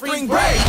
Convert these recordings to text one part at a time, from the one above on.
spring break.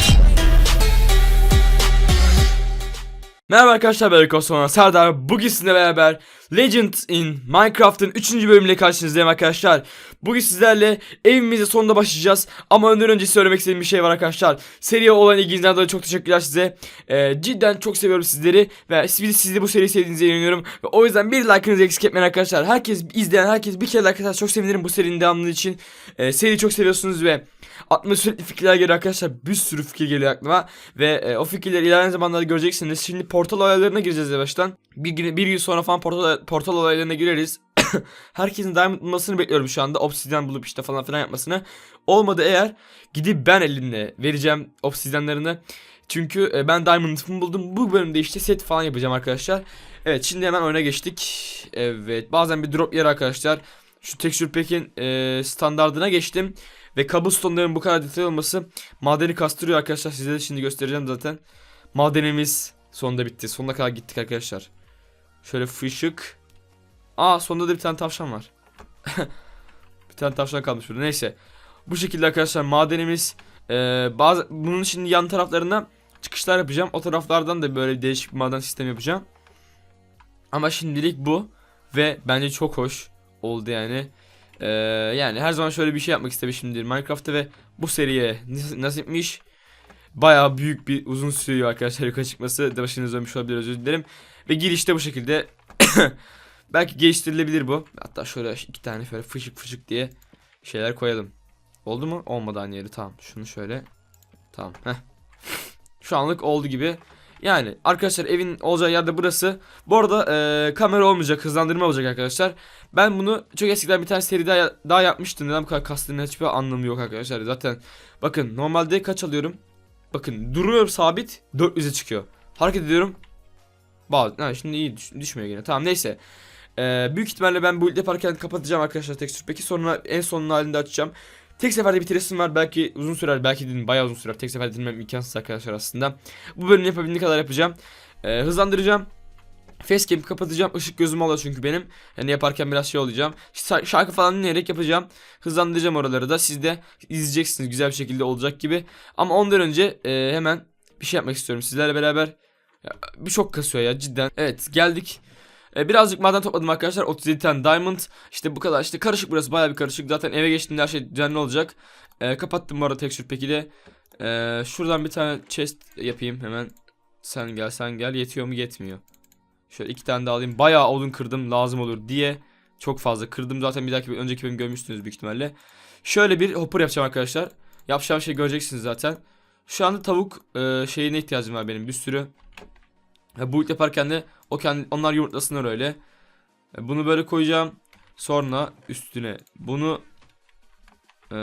Merhaba arkadaşlar ben Kosmona Serdar Bugün sizinle beraber Legend in Minecraft'ın 3. bölümüyle karşınızdayım arkadaşlar Bugün sizlerle evimize sonunda başlayacağız Ama önden önce söylemek istediğim bir şey var arkadaşlar Seriye olan ilginizden dolayı çok teşekkürler size Ee, Cidden çok seviyorum sizleri Ve siz, siz de bu seriyi sevdiğinize inanıyorum Ve o yüzden bir like'ınızı eksik etmeyin arkadaşlar Herkes izleyen herkes bir kere like atarsa çok sevinirim bu serinin devamlı için ee, Seriyi çok seviyorsunuz ve Aklıma sürekli fikirler geliyor arkadaşlar. Bir sürü fikir geliyor aklıma. Ve e, o fikirleri ilerleyen zamanlarda göreceksiniz. Şimdi portal olaylarına gireceğiz yavaştan. Bir, bir yıl sonra falan portal, portal olaylarına gireriz. Herkesin diamond bulmasını bekliyorum şu anda. Obsidian bulup işte falan filan yapmasını. Olmadı eğer gidip ben elimle vereceğim obsidianlarını. Çünkü e, ben diamond'ımı buldum. Bu bölümde işte set falan yapacağım arkadaşlar. Evet şimdi hemen oyuna geçtik. Evet bazen bir drop yer arkadaşlar. Şu texture pack'in e, standardına geçtim. Ve cobblestone'ların bu kadar detay olması madeni kastırıyor arkadaşlar. Size de şimdi göstereceğim zaten. Madenimiz sonunda bitti. Sonuna kadar gittik arkadaşlar. Şöyle fışık. Aa sonunda da bir tane tavşan var. bir tane tavşan kalmış burada. Neyse. Bu şekilde arkadaşlar madenimiz ee, bazı bunun şimdi yan taraflarına çıkışlar yapacağım. O taraflardan da böyle değişik bir maden sistemi yapacağım. Ama şimdilik bu ve bence çok hoş oldu yani. Ee, yani her zaman şöyle bir şey yapmak istemişimdir Minecraft'ta ve bu seriye nas- nasipmiş. Bayağı büyük bir uzun sürüyor arkadaşlar yukarı çıkması. Başınız dönmüş olabilir özür dilerim. Ve girişte bu şekilde. Belki geliştirilebilir bu. Hatta şöyle iki tane şöyle fışık fışık diye şeyler koyalım. Oldu mu? Olmadı aynı yeri. Tamam. Şunu şöyle. Tamam. Heh. Şu anlık oldu gibi. Yani arkadaşlar evin olacağı yerde burası. Bu arada eee, kamera olmayacak, hızlandırma olacak arkadaşlar. Ben bunu çok eskiden bir tane seri daha, daha yapmıştım. Neden bu kadar kastığının hiçbir anlamı yok arkadaşlar. Zaten bakın normalde kaç alıyorum? Bakın duruyorum sabit 400'e çıkıyor. Hareket ediyorum. Bazı, ha, şimdi iyi düş- düşmüyor yine. Tamam neyse. Eee, büyük ihtimalle ben bu build yaparken kapatacağım arkadaşlar tekstür peki sonra en sonun halinde açacağım. Tek seferde bitiresim var belki uzun sürer belki dedim bayağı uzun sürer tek seferde bitirmem imkansız arkadaşlar aslında. Bu bölümü yapabildiğim kadar yapacağım. Eee, hızlandıracağım. Facecam kapatacağım. Işık gözüm alıyor çünkü benim. Yani yaparken biraz şey olacağım. Şa- Şarkı falan dinleyerek yapacağım. Hızlandıracağım oraları da. Siz de izleyeceksiniz. Güzel bir şekilde olacak gibi. Ama ondan önce e, hemen bir şey yapmak istiyorum. Sizlerle beraber. Ya, bir çok kasıyor ya cidden. Evet geldik. E, birazcık maden topladım arkadaşlar. 37 tane diamond. İşte bu kadar. İşte karışık burası. Bayağı bir karışık. Zaten eve geçtiğimde her şey düzenli olacak. E, kapattım bu arada texture peki de. E, şuradan bir tane chest yapayım hemen. Sen gel sen gel. Yetiyor mu yetmiyor. Şöyle iki tane daha alayım. Bayağı odun kırdım lazım olur diye. Çok fazla kırdım. Zaten bir dahaki önceki bölüm görmüşsünüz büyük ihtimalle. Şöyle bir hopper yapacağım arkadaşlar. Yapacağım şey göreceksiniz zaten. Şu anda tavuk e, şeyine ihtiyacım var benim bir sürü. E, bu yaparken de o kendi, onlar yumurtlasınlar öyle. E, bunu böyle koyacağım. Sonra üstüne bunu e,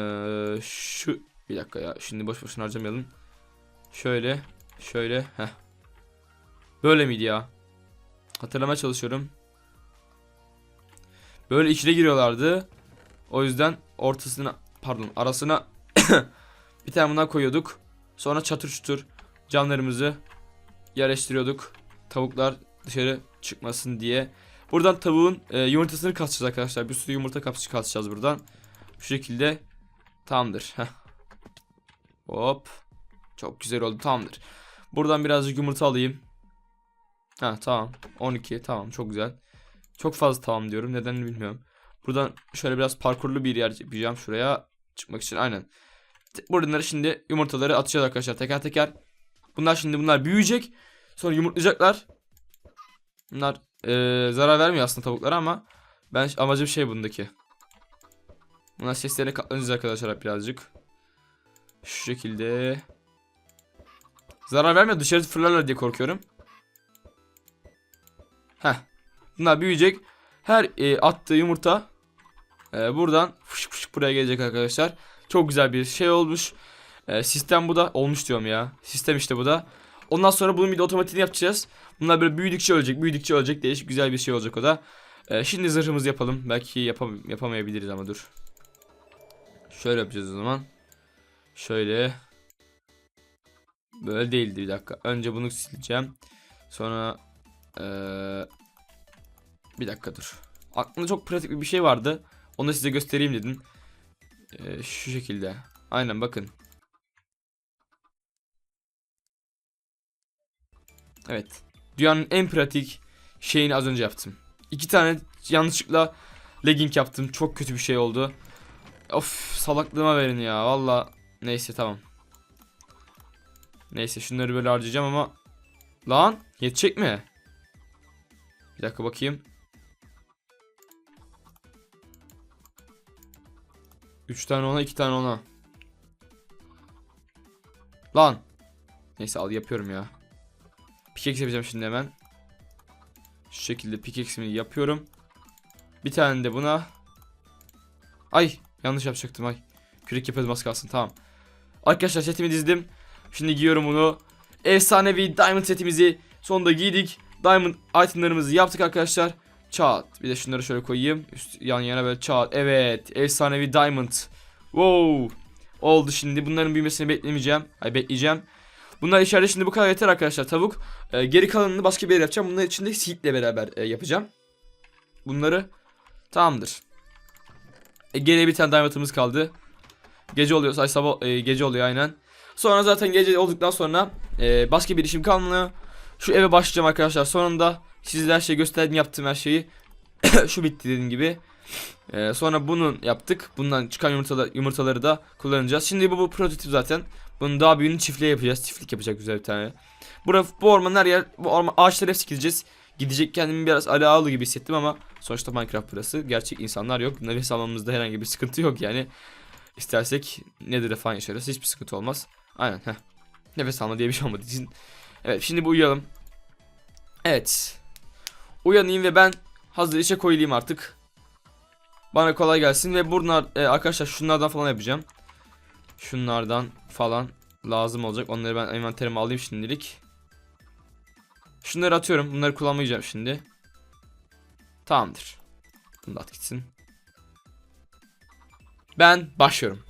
şu bir dakika ya şimdi boş boşuna harcamayalım. Şöyle şöyle heh. Böyle miydi ya? Hatırlamaya çalışıyorum. Böyle içine giriyorlardı. O yüzden ortasına pardon arasına bir tane bundan koyuyorduk. Sonra çatır çutur canlarımızı yerleştiriyorduk. Tavuklar dışarı çıkmasın diye. Buradan tavuğun e, yumurtasını kasacağız arkadaşlar. Bir sürü yumurta kasacağız buradan. Şu şekilde tamamdır. Hop. Çok güzel oldu tamamdır. Buradan birazcık yumurta alayım. Ha tamam. 12 tamam çok güzel. Çok fazla tamam diyorum. Nedenini bilmiyorum. Buradan şöyle biraz parkurlu bir yer yapacağım şuraya çıkmak için. Aynen. Buradan şimdi yumurtaları atacağız arkadaşlar teker teker. Bunlar şimdi bunlar büyüyecek. Sonra yumurtlayacaklar. Bunlar eee, zarar vermiyor aslında tavuklara ama ben amacım şey bundaki. Bunlar seslerine katlanacağız arkadaşlar birazcık. Şu şekilde. Zarar vermiyor dışarı fırlarlar diye korkuyorum. Heh. Bunlar büyüyecek. Her e, attığı yumurta e, buradan fışık fışık buraya gelecek arkadaşlar. Çok güzel bir şey olmuş. E, sistem bu da olmuş diyorum ya. Sistem işte bu da. Ondan sonra bunun bir de otomatiğini yapacağız. Bunlar böyle büyüdükçe ölecek, büyüdükçe ölecek. Değişik güzel bir şey olacak o da. E, şimdi zırhımızı yapalım. Belki yapam yapamayabiliriz ama dur. Şöyle yapacağız o zaman. Şöyle. Böyle değildi bir dakika. Önce bunu sileceğim. Sonra ee, bir dakika dur. Aklımda çok pratik bir şey vardı. Onu size göstereyim dedim. Ee, şu şekilde. Aynen bakın. Evet. Dünyanın en pratik şeyini az önce yaptım. İki tane yanlışlıkla legging yaptım. Çok kötü bir şey oldu. Of salaklığıma verin ya. Valla neyse tamam. Neyse şunları böyle harcayacağım ama Lan yetecek mi? Bir dakika bakayım. 3 tane ona 2 tane ona. Lan. Neyse al yapıyorum ya. Pickaxe yapacağım şimdi hemen. Şu şekilde pickaxe'imi yapıyorum. Bir tane de buna. Ay yanlış yapacaktım ay. Kürek yapıyordum az kalsın tamam. Arkadaşlar setimi dizdim. Şimdi giyiyorum bunu. Efsanevi diamond setimizi sonunda giydik. Diamond itemlarımızı yaptık arkadaşlar. Çat. Bir de şunları şöyle koyayım. Üst, yan yana böyle çat. Evet. Efsanevi diamond. Wow. Oldu şimdi. Bunların büyümesini beklemeyeceğim. Ay bekleyeceğim. Bunlar içeride şimdi bu kadar yeter arkadaşlar. Tavuk. Ee, geri kalanını başka bir yere yapacağım. Bunlar içinde seedle beraber e, yapacağım. Bunları tamamdır. E, geriye bir tane diamond'ımız kaldı. Gece oluyor. Ay sabah e, gece oluyor aynen. Sonra zaten gece olduktan sonra e, başka bir işim kalmıyor. Şu eve başlayacağım arkadaşlar. Sonunda sizlere her şeyi gösterdim yaptığım her şeyi. Şu bitti dediğim gibi. E, sonra bunun yaptık. Bundan çıkan yumurtalar, yumurtaları da kullanacağız. Şimdi bu, bu prototip zaten. Bunun daha büyüğünü çiftliğe yapacağız. Çiftlik yapacak güzel bir tane. Bura, bu orman her yer. Bu orman ağaçları hepsi gideceğiz. Gidecek kendimi biraz ala ağlı gibi hissettim ama sonuçta Minecraft burası. Gerçek insanlar yok. Nefes almamızda herhangi bir sıkıntı yok yani. İstersek nedir falan yaşarız. Hiçbir sıkıntı olmaz. Aynen heh. Nefes alma diye bir şey olmadığı için. Evet şimdi bir uyuyalım. Evet. Uyanayım ve ben hazır işe koyulayım artık. Bana kolay gelsin ve bunlar e, arkadaşlar şunlardan falan yapacağım. Şunlardan falan lazım olacak. Onları ben envanterime alayım şimdilik. Şunları atıyorum. Bunları kullanmayacağım şimdi. Tamamdır. Bunu da at gitsin. Ben başlıyorum.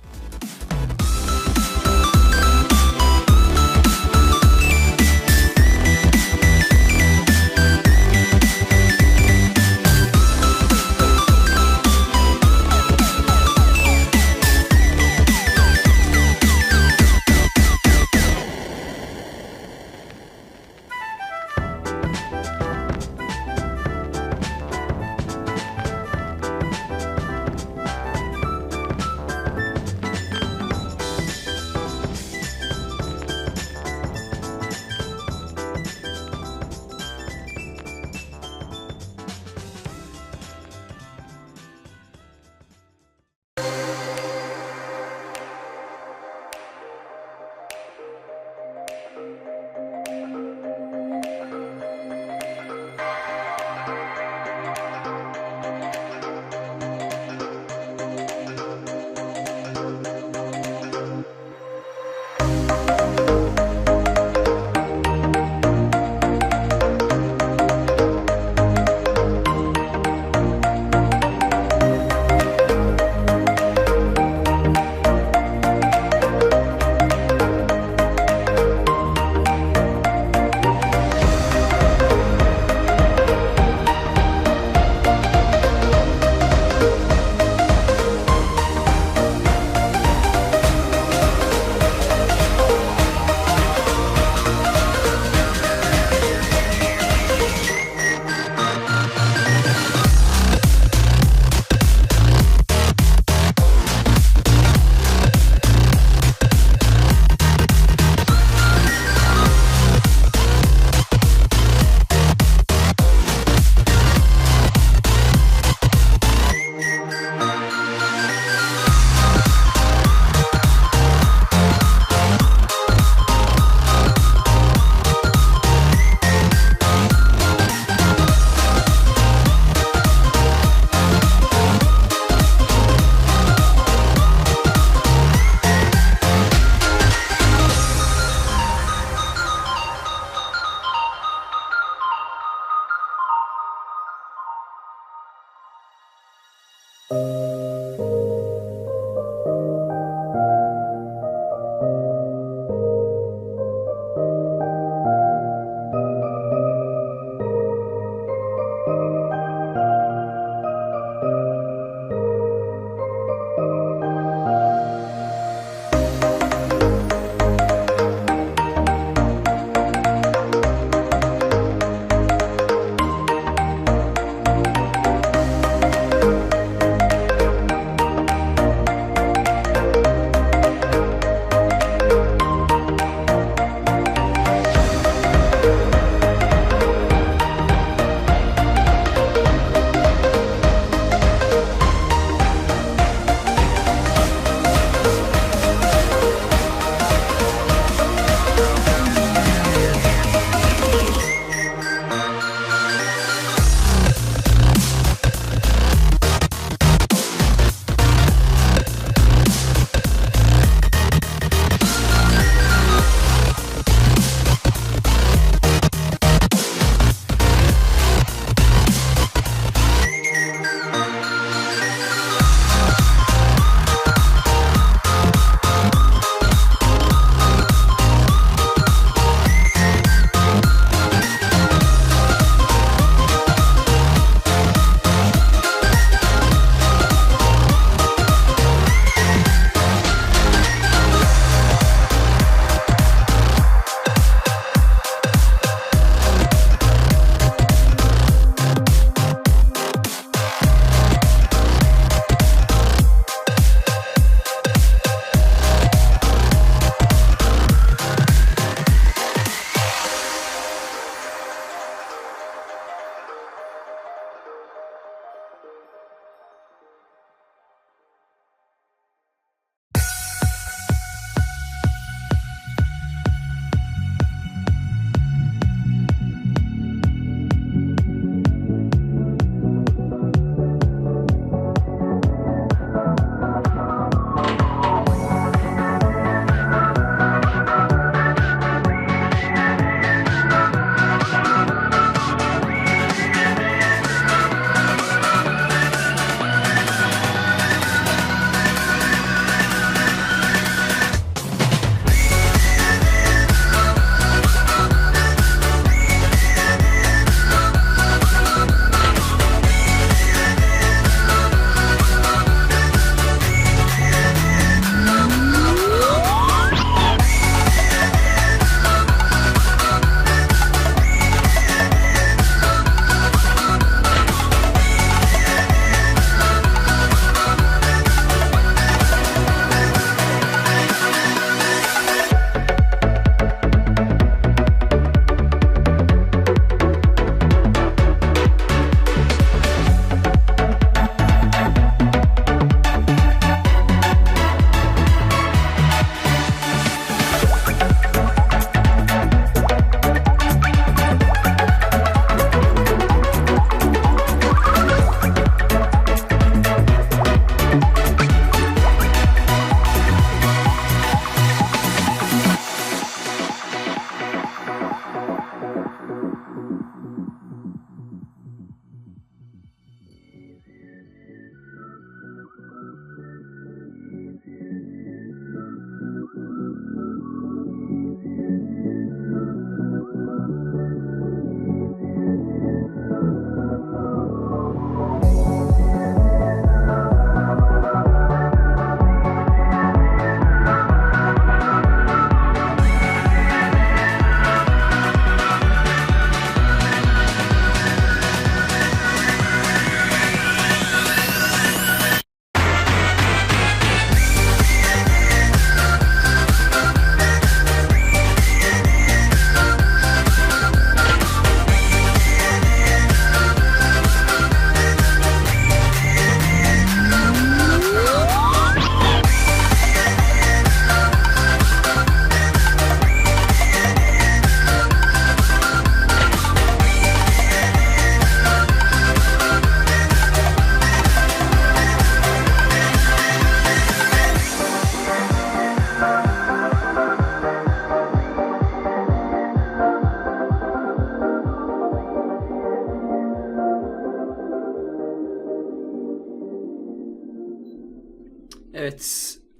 Evet.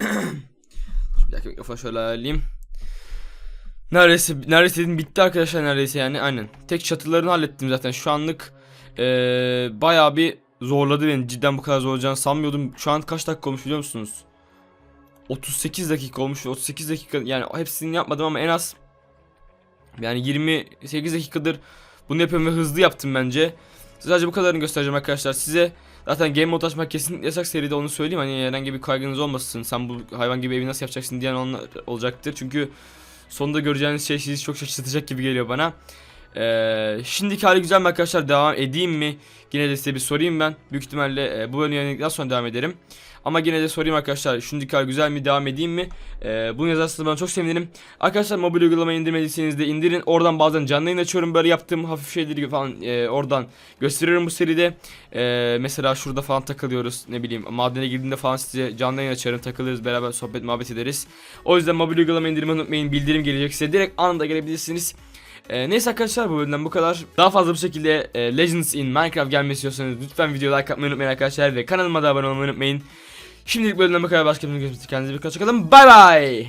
bir dakika mikrofonu şöyle ayarlayayım. Neredeyse neredeyse dedim bitti arkadaşlar neredeyse yani aynen. Tek çatılarını hallettim zaten şu anlık eee bayağı bir zorladı beni. Cidden bu kadar zorlayacağını sanmıyordum. Şu an kaç dakika olmuş biliyor musunuz? 38 dakika olmuş. 38 dakika yani hepsini yapmadım ama en az yani 28 dakikadır bunu yapıyorum ve hızlı yaptım bence. Sadece bu kadarını göstereceğim arkadaşlar. Size zaten game mode açmak kesin yasak seride onu söyleyeyim. Hani herhangi bir kaygınız olmasın. Sen bu hayvan gibi evi nasıl yapacaksın diyen onlar olacaktır. Çünkü sonunda göreceğiniz şey sizi çok şaşırtacak gibi geliyor bana. Ee, şimdiki hali güzel mi arkadaşlar devam edeyim mi? Yine de size bir sorayım ben. Büyük ihtimalle e, bu bölümü yayınladıktan sonra devam ederim. Ama yine de sorayım arkadaşlar. Şimdiki hali güzel mi? Devam edeyim mi? Ee, bunu yazarsanız ben çok sevinirim. Arkadaşlar mobil uygulamayı indirmediyseniz de indirin. Oradan bazen canlı yayın açıyorum. Böyle yaptığım hafif şeyleri falan e, oradan gösteriyorum bu seride. E, mesela şurada falan takılıyoruz. Ne bileyim madene girdiğinde falan size canlı yayın açarım. Takılırız beraber sohbet muhabbet ederiz. O yüzden mobil uygulamayı indirmeyi unutmayın. Bildirim gelecek size. Direkt anında gelebilirsiniz. E, neyse arkadaşlar bu bölümden bu kadar. Daha fazla bu şekilde e, Legends in Minecraft gelmesi istiyorsanız lütfen videoya like atmayı unutmayın arkadaşlar. Ve kanalıma da abone olmayı unutmayın. Şimdilik bölümden bu kadar başka bir üzere. Kendinize bir hoşçakalın. Bay bay.